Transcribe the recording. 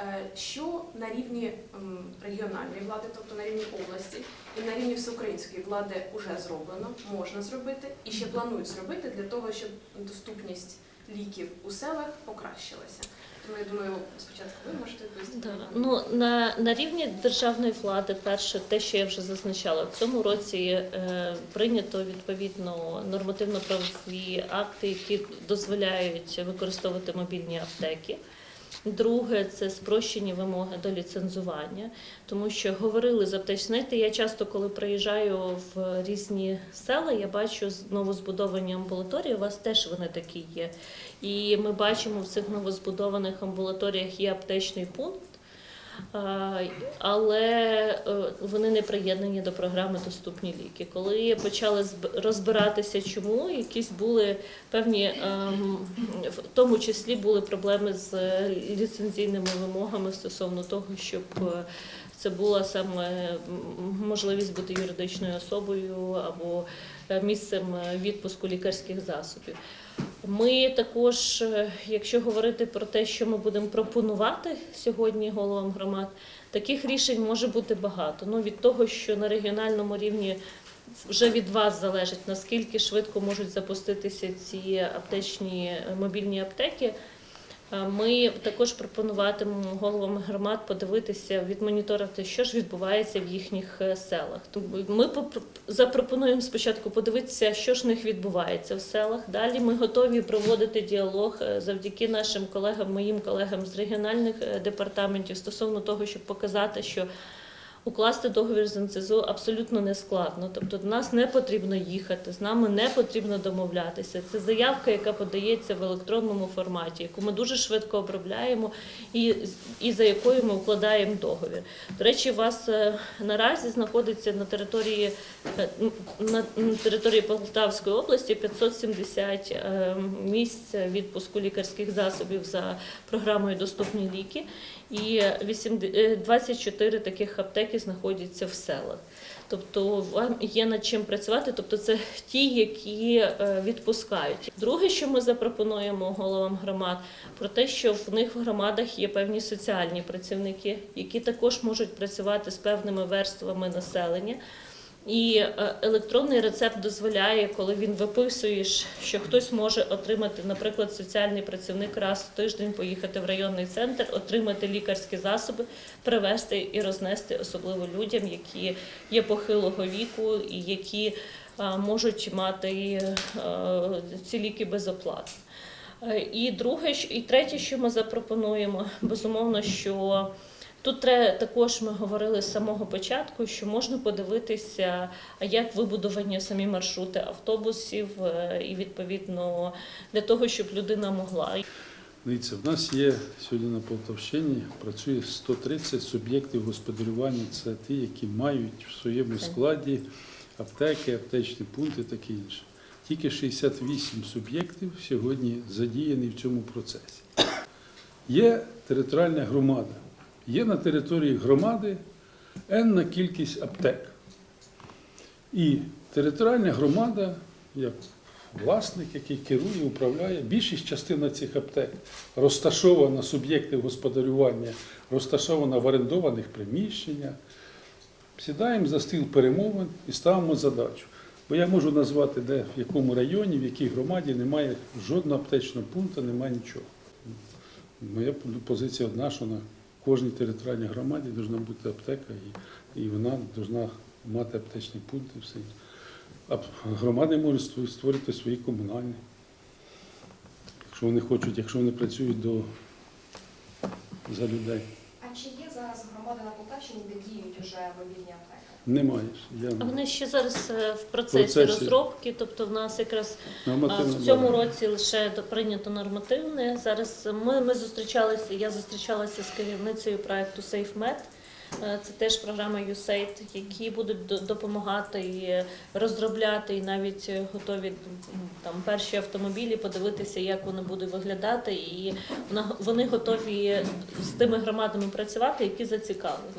Е, Що на рівні регіональної влади, тобто на рівні області, і на рівні всеукраїнської влади вже зроблено, можна зробити і ще планують зробити для того, щоб доступність ліків у селах покращилася. Тому я думаю, спочатку ви можете. Да. Ну на, на рівні державної влади, перше, те, що я вже зазначала, в цьому році е, прийнято відповідно нормативно-правові акти, які дозволяють використовувати мобільні аптеки. Друге, це спрощені вимоги до ліцензування, тому що говорили з аптеч. Знаєте, я часто, коли приїжджаю в різні села, я бачу новозбудовані амбулаторії. У вас теж вони такі є. І ми бачимо в цих новозбудованих амбулаторіях є аптечний пункт, але е, вони не приєднані до програми Доступні ліки. Коли почали зб- розбиратися, чому якісь були певні, ем, в тому числі були проблеми з е, ліцензійними вимогами стосовно того, щоб е, це була саме можливість бути юридичною особою або е, місцем е, відпуску лікарських засобів. Ми також, е, якщо говорити про те, що ми будемо пропонувати сьогодні головам громад, таких рішень може бути багато. Ну від того, що на регіональному рівні вже від вас залежить, наскільки швидко можуть запуститися ці аптечні мобільні аптеки. Ми також пропонуватимемо головам громад подивитися, відмоніторити, що ж відбувається в їхніх е, селах. Ми запропонуємо спочатку подивитися, що ж в них відбувається в селах. Далі ми готові проводити діалог е, завдяки нашим колегам, моїм колегам з регіональних е, департаментів стосовно того, щоб показати, що Укласти договір з НЦЗУ абсолютно не складно. Тобто до нас не потрібно їхати, з нами не потрібно домовлятися. Це заявка, яка подається в електронному форматі, яку ми дуже швидко обробляємо і, і за якою ми укладаємо договір. До речі, у вас е, наразі знаходиться на території е, на території Полтавської області 570 е, місць відпуску лікарських засобів за програмою Доступні ліки. І 80 е, 24 таких аптеки знаходяться в селах. Тобто вам є над чим працювати, тобто це ті, які е, відпускають. Друге, що ми запропонуємо головам громад, про те, що в них в громадах є певні соціальні працівники, які також можуть працювати з певними верствами населення. І е, електронний рецепт дозволяє, коли він виписуєш, що хтось може отримати, наприклад, соціальний працівник раз в тиждень поїхати в районний центр, отримати лікарські засоби, привезти і рознести, особливо людям, які є похилого віку і які е, можуть мати е, ці ліки безоплатно. І друге, і третє, що ми запропонуємо, безумовно, що Тут треба також ми говорили з самого початку, що можна подивитися, як вибудовані самі маршрути автобусів, е, і відповідно для того, щоб людина могла. Дивіться, в нас є сьогодні на Полтавщині працює 130 суб'єктів господарювання. Це ті, які мають в своєму складі аптеки, аптечні пункти, таке інше. Тільки 68 суб'єктів сьогодні задіяні в цьому процесі. Є територіальна громада. Є на території громади енна кількість аптек. І територіальна громада, як власник, який керує, управляє, більшість частина цих аптек розташована суб'єктів господарювання, розташована в орендованих приміщеннях. Сідаємо за стіл перемовин і ставимо задачу. Бо я можу назвати, де, в якому районі, в якій громаді немає жодного аптечного пункту, немає нічого. Моя позиція одна, що на кожній територіальній громаді повинна бути аптека, і, і вона повинна мати аптечний пункт і все. А громади можуть створити свої комунальні. Якщо вони хочуть, якщо вони працюють до, за людей. А чи є зараз громади на Полтавщині, де діють уже мобільні аптеки? Немає. Я А вони ще зараз е, в процесі Процесі. розробки, тобто в нас якраз а, в цьому база. році лише прийнято нормативне. Зараз ми, ми зустрічалися. Я зустрічалася з керівницею проекту SafeMed. Е, Це теж програма USAID, які будуть допомагати і розробляти, і навіть готові там перші автомобілі, подивитися, як вони будуть виглядати, і вони готові з тими громадами працювати, які зацікавлені.